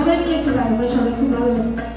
সবাই মিলে একটু গাইবো সবাই খুব ভালো লাগবে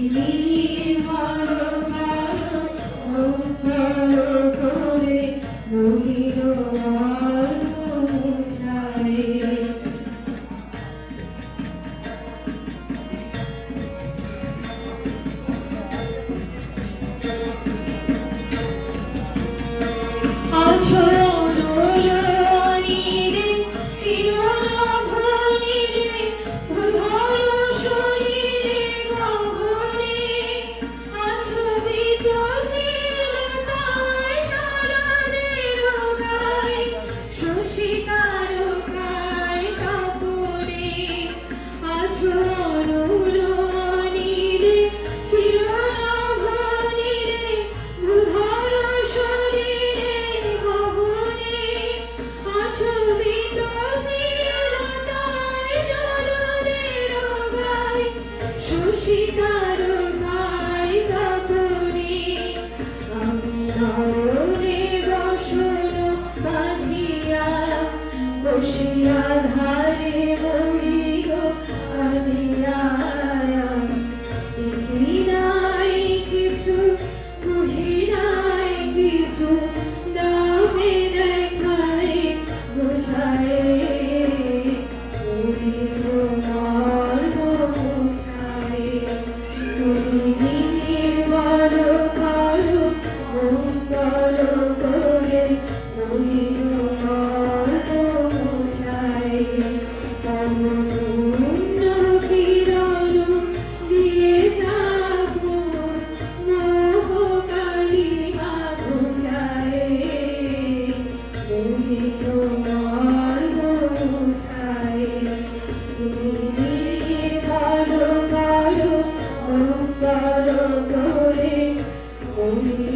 Hare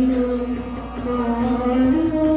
Thank you.